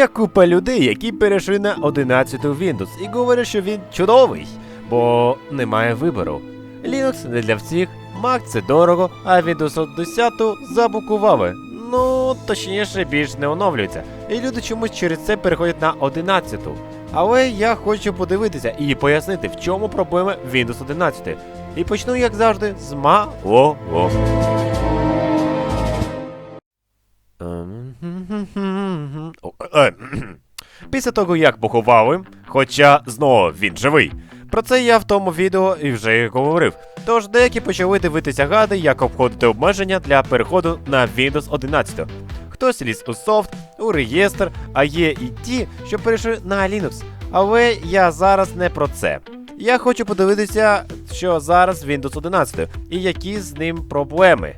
Є купа людей, які перейшли на 11 Windows і говорять, що він чудовий, бо немає вибору. Linux не для всіх, Mac це дорого, а Windows 10 заблокували. Ну, точніше, більш не оновлюється. І люди чомусь через це переходять на 11. Але я хочу подивитися і пояснити, в чому проблема Windows 11. І почну, як завжди, з малого. Після того, як поховали, хоча знову він живий. Про це я в тому відео і вже говорив. Тож деякі почали дивитися гади, як обходити обмеження для переходу на Windows 11. Хтось ліз у софт, у реєстр, а є і ті, що перейшли на Linux. Але я зараз не про це. Я хочу подивитися, що зараз Windows 11 і які з ним проблеми.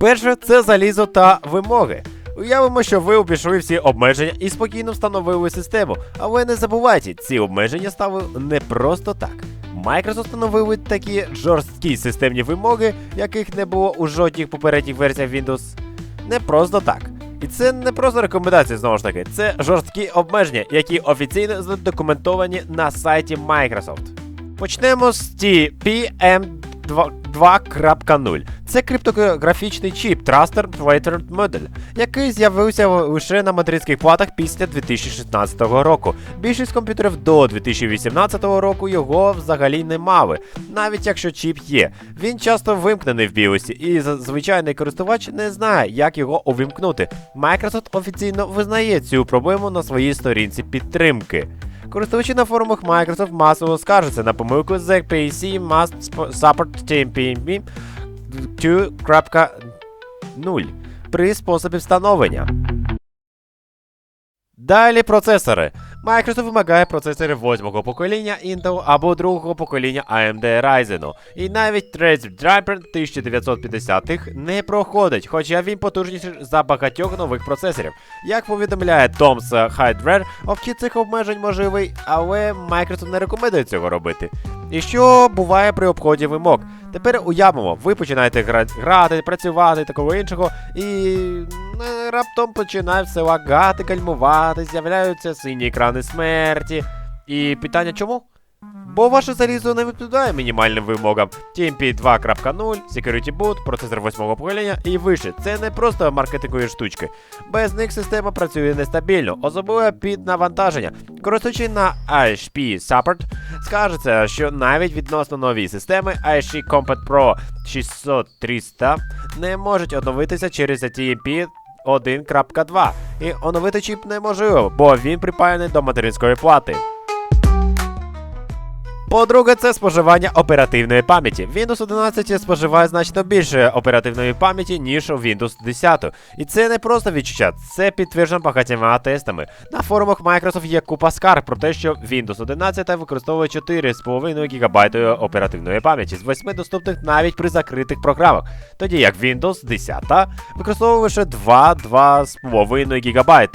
Перше це залізо та вимоги. Уявимо, що ви обійшли всі обмеження і спокійно встановили систему, але не забувайте, ці обмеження ставили не просто так. Microsoft встановили такі жорсткі системні вимоги, яких не було у жодних попередніх версіях Windows. Не просто так. І це не просто рекомендації, знову ж таки, це жорсткі обмеження, які офіційно задокументовані на сайті Microsoft. Почнемо з TPM 2.0. Це криптографічний чіп Truster Platter Model, який з'явився лише на мадридських платах після 2016 року. Більшість комп'ютерів до 2018 року його взагалі не мали, навіть якщо чіп є. Він часто вимкнений в біосі, і звичайний користувач не знає, як його увімкнути. Microsoft офіційно визнає цю проблему на своїй сторінці підтримки. Користувачі на форумах Microsoft масово скаржаться на помилку ZPC must support TMP 2.0 при способі встановлення. Далі процесори. Microsoft вимагає процесори 8-го покоління Intel або 2-го покоління AMD Ryzen. І навіть Threadripper 1950-х не проходить, хоча він потужніший за багатьох нових процесорів. Як повідомляє Tom's Hardware, обхід цих обмежень можливий, але Microsoft не рекомендує цього робити. І що буває при обході вимог? Тепер уявимо, ви починаєте грати, працювати такого іншого, і е, раптом починає все лагати, кальмувати, з'являються сині екрани смерті. І питання чому? Бо ваше залізо не відповідає мінімальним вимогам TMP 2.0, Security Boot, процесор 8 покоління і вище. Це не просто маркетингові штучки. Без них система працює нестабільно, особливо під навантаження. Користуючи на HP Support, скажеться, що навіть відносно нові системи HP Compact Pro 600-300 не можуть оновитися через TMP 1.2. І оновити чіп неможливо, бо він припаяний до материнської плати. По-друге, це споживання оперативної пам'яті. Windows 11 споживає значно більше оперативної пам'яті, ніж у Windows 10. І це не просто відчуття, це підтверджено багатьма тестами. На форумах Microsoft є купа скарг про те, що Windows 11 використовує 4,5 ГБ оперативної пам'яті з 8 доступних навіть при закритих програмах. Тоді як Windows 10 використовує лише 2-2,5 ГБ.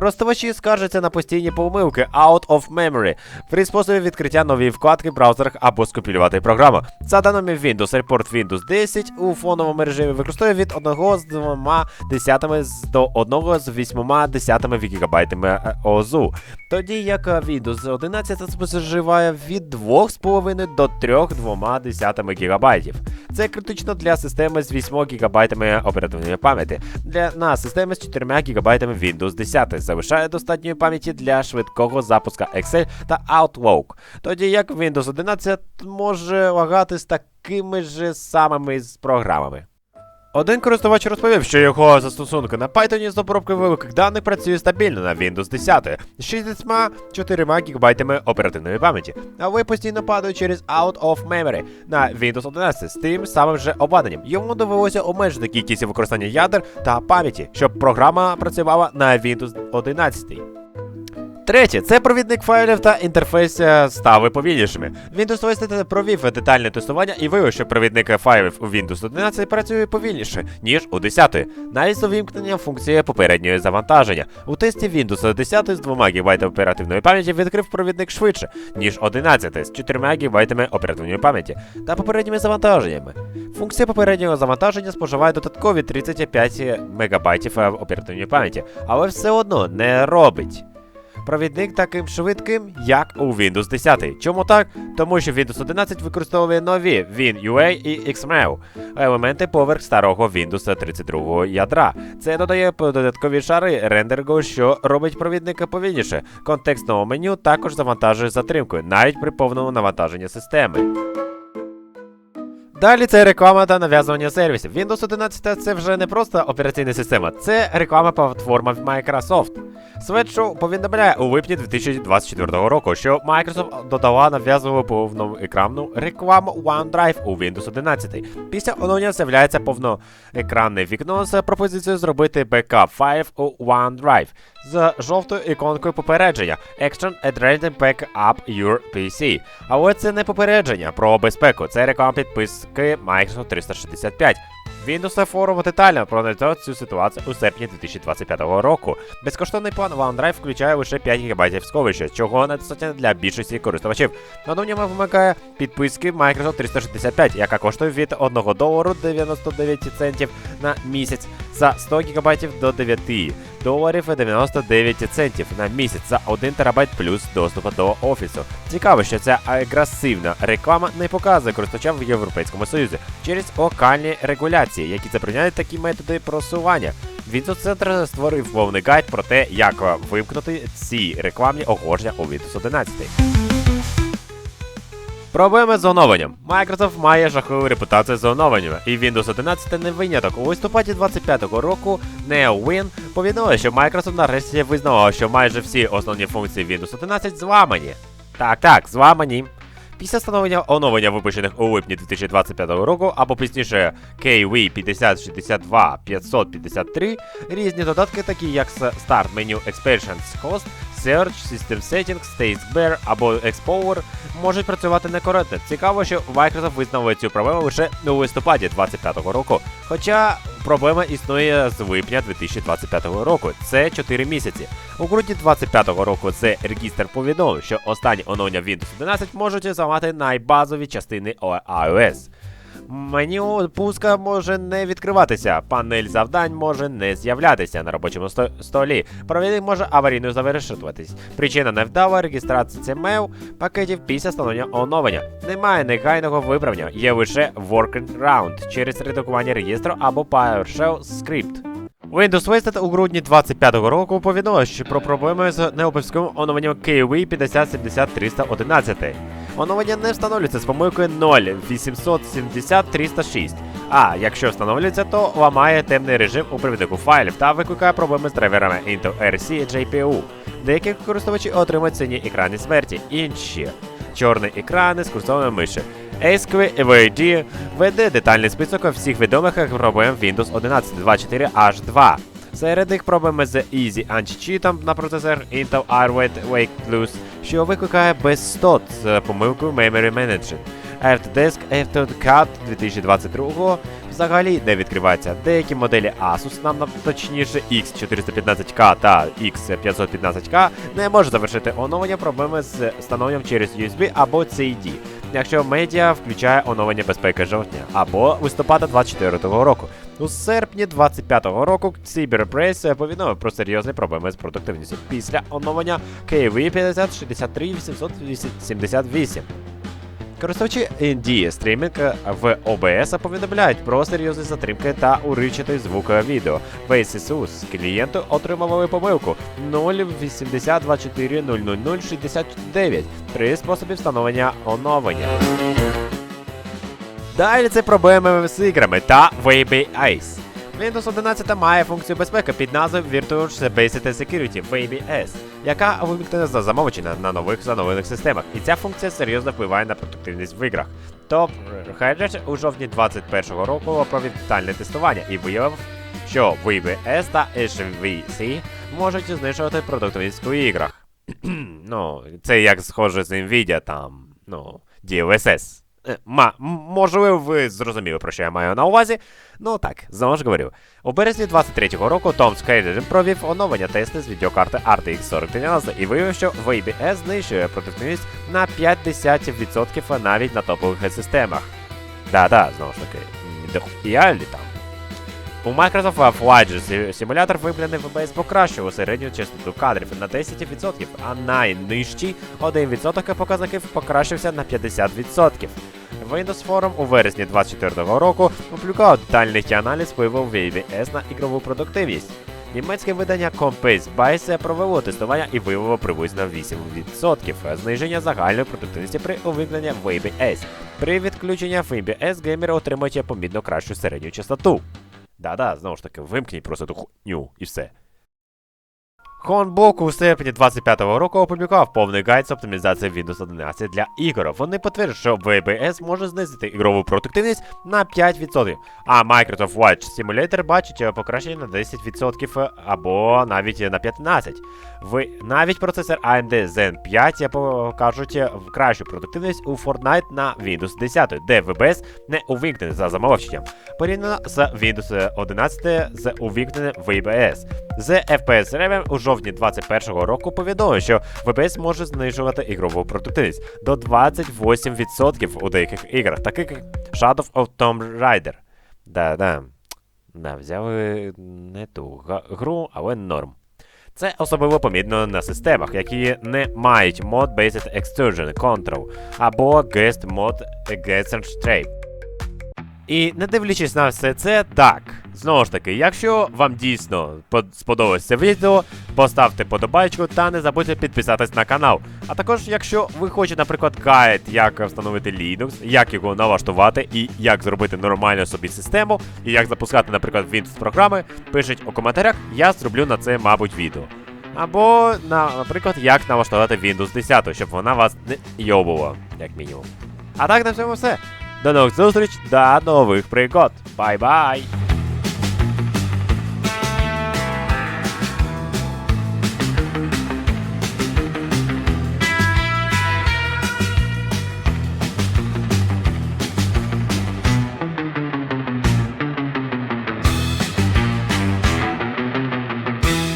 Користувачі скаржаться на постійні помилки out of memory при способі відкриття нової вкладки в браузерах або скопіювати програму. За даними Windows Report Windows 10 у фоновому режимі використовує від 1 з 2 десятими до 1 з 8 десятими гігабайтами ОЗУ. Тоді як Windows 11 споживає від 2,5 до 3,2 десятими гігабайтів. Це критично для системи з 8 гігабайтами оперативної пам'яті. Для на системи з 4 гігабайтами Windows 10 залишає достатньої пам'яті для швидкого запуска Excel та Outlook. Тоді як Windows 11 може лагати з такими ж самими програмами. Один користувач розповів, що його застосунки на Python з обробкою великих даних працює стабільно на Windows 10 з 64 ГБ оперативної пам'яті, але постійно падає через Out of Memory на Windows 11 з тим самим же обладнанням. Йому довелося обмежити кількість використання ядер та пам'яті, щоб програма працювала на Windows 11. Третє, це провідник файлів та інтерфейс стали повільнішими. Windows 11 провів детальне тестування і виявив, що провідник файлів у Windows 11 працює повільніше, ніж у 10. Навіть з увімкненням функції попереднього завантаження. У тесті Windows 10 з 2 ГБ оперативної пам'яті відкрив провідник швидше, ніж 11 з 4 ГБ оперативної пам'яті та попередніми завантаженнями. Функція попереднього завантаження споживає додаткові 35 МБ оперативної пам'яті, але все одно не робить. Провідник таким швидким, як у Windows 10. Чому так? Тому що Windows 11 використовує нові WinUA і XML, елементи поверх старого Windows 32 ядра. Це додає додаткові шари рендерингу, що робить провідника повільніше. Контекстного меню також завантажує затримку, навіть при повному навантаженні системи. Далі це реклама та нав'язування сервісів. Windows 11 це вже не просто операційна система, це реклама платформа Microsoft. Sweatshow повідомляє у липні 2024 року, що Microsoft додала нав'язливу повноекранну рекламу OneDrive у Windows 11. Після оновлення з'являється повноекранне вікно з пропозицією зробити бекап файлів у OneDrive з жовтою іконкою попередження Action Addressing Backup Your PC. Але це не попередження про безпеку, це реклама підписки Microsoft 365. Windows форум детально проаналізував цю ситуацію у серпні 2025 року. Безкоштовний план OneDrive включає лише 5 ГБ сховища, чого недостатньо для більшості користувачів. Оновлення вимагає підписки Microsoft 365, яка коштує від 1 долару 99 центів на місяць за 100 ГБ до 9 доларів 99 центів на місяць за 1 терабайт плюс доступу до офісу. Цікаво, що ця агресивна реклама не показує користувачам в Європейському Союзі через локальні регуляції, які забороняють такі методи просування. Windows Center створив повний гайд про те, як вимкнути ці рекламні оголошення у Windows 11. Проблеми з оновленням. Microsoft має жахливу репутацію з оновленнями, і Windows 11 не виняток. У листопаді 25-го року NeoWin повідомили, що Microsoft нарешті визнала, що майже всі основні функції Windows 11 зламані. Так, так, зламані. Після встановлення оновлення, випущених у липні 2025 року, або пізніше KV 5062 553, різні додатки, такі як Start Menu Expansions Host, Search, System Settings, States Bear або Explorer, можуть працювати некоректно. Цікаво, що Microsoft визнали цю проблему лише у листопаді 2025 року. Хоча проблема існує з липня 2025 року. Це 4 місяці. У грудні 2025 року The Register повідомив, що останні оновлення Windows 11 можуть зламати найбазові частини iOS. Меню пуска може не відкриватися, панель завдань може не з'являтися на робочому сто столі. Провідник може аварійно завершуватись. Причина невдала реєстрації CML пакетів після встановлення оновлення. Немає негайного виправлення, є лише workaround через редагування реєстру або PowerShell скрипт. Windows Wasted у грудні 25-го року повідомив що про проблеми з необов'язковим оновленням KV 570 Оновлення не встановлюється з помилкою 0.870.306. А якщо встановлюється, то ламає темний режим у привіднику файлів та викликає проблеми з драйверами Intel RC GPU. Деякі користувачі отримують сині екрани смерті, інші чорні екрани з курсовою миші. ASCII веде детальний список всіх відомих проблем Windows 11 24H2. Серед них проблеми з Easy Anti-Cheat на процесор Intel Arrowhead Wake Plus, що викликає безстот з помилкою Memory Management. Autodesk AutoCAD 2022 взагалі не відкривається. Деякі моделі Asus, нам точніше X415K та X515K, не можуть завершити оновлення проблеми з встановленням через USB або CD. Якщо медіа включає оновлення безпеки жовтня або листопада 2024 року. У серпні 25-го року Cyberpress повідомив про серйозні проблеми з продуктивністю після оновлення KV 5063 878. Користувачі ND стрімінг в OBS повідомляють про серйозні затримки та уривчатий звук відео. З клієнту отримували помилку 082400069. Три способи встановлення оновлення. Далі це проблеми з іграми та VBS. Windows 11 має функцію безпеки під назвою Virtual Based Security VBS, яка вимкнена за замовчення на нових встановлених системах, і ця функція серйозно впливає на продуктивність в іграх. Топ Hedge у жовтні 2021 року провів детальне тестування і виявив, що VBS та HVC можуть знижувати продуктивність у іграх. ну, це як схоже з Nvidia там, ну, DLSS. Ма, можливо, ви зрозуміли, про що я маю на увазі. Ну так, знову ж говорю. У березні 23-го року Том Скейден провів оновлення тести з відеокарти RTX 4090 і виявив, що VBS знищує продуктивність на 50% навіть на топових системах. Да-да, знову ж таки, ідеалі там. У Microsoft Flight симулятор вимкнений VBS покращував середню частоту кадрів на 10%, а найнижчий 1% показників покращився на 50%. Windows Forum у вересні 2024 року опублікував детальний аналіз впливу VBS на ігрову продуктивність. Німецьке видання Compass Bice провело тестування і виявило приблизно 8% зниження загальної продуктивності при увімкненні VBS. При відключенні VBS геймери отримують помітно кращу середню частоту. Да-да, знову ж таки, вимкніть просто ту хуйню і все. Хонбок у серпні 25-го року опублікував повний гайд з оптимізації Windows 11 для ігор. Вони підтверджують, що VBS може знизити ігрову продуктивність на 5%, а Microsoft Watch Simulator бачить покращення на 10% або навіть на 15%. Ви навіть процесор AMD Zen 5 покажуть кращу продуктивність у Fortnite на Windows 10, де VBS не увімкнений за замовченням, порівняно з Windows 11 з увімкненим VBS. The FPS Raven у жовтні 2021 року повідомив, що VBS може знижувати ігрову продуктивність до 28% у деяких іграх, таких як Shadow of Tomb Raider. Да-да. Да, взяли не ту гру, але норм. Це особливо помітно на системах, які не мають Mod Based Extrusion Control або Guest Mod Guest Trape. І не дивлячись на все це, так. Знову ж таки, якщо вам дійсно под- сподобалось це відео, поставте подобайку та не забудьте підписатись на канал. А також, якщо ви хочете, наприклад, гайд, як встановити Linux, як його налаштувати і як зробити нормальну собі систему, і як запускати, наприклад, Windows програми, пишіть у коментарях, я зроблю на це, мабуть, відео. Або, на, наприклад, як налаштувати Windows 10, щоб вона вас не йобувала, як мінімум. А так на цьому все. До нових зустріч, до нових пригод. Бай-бай!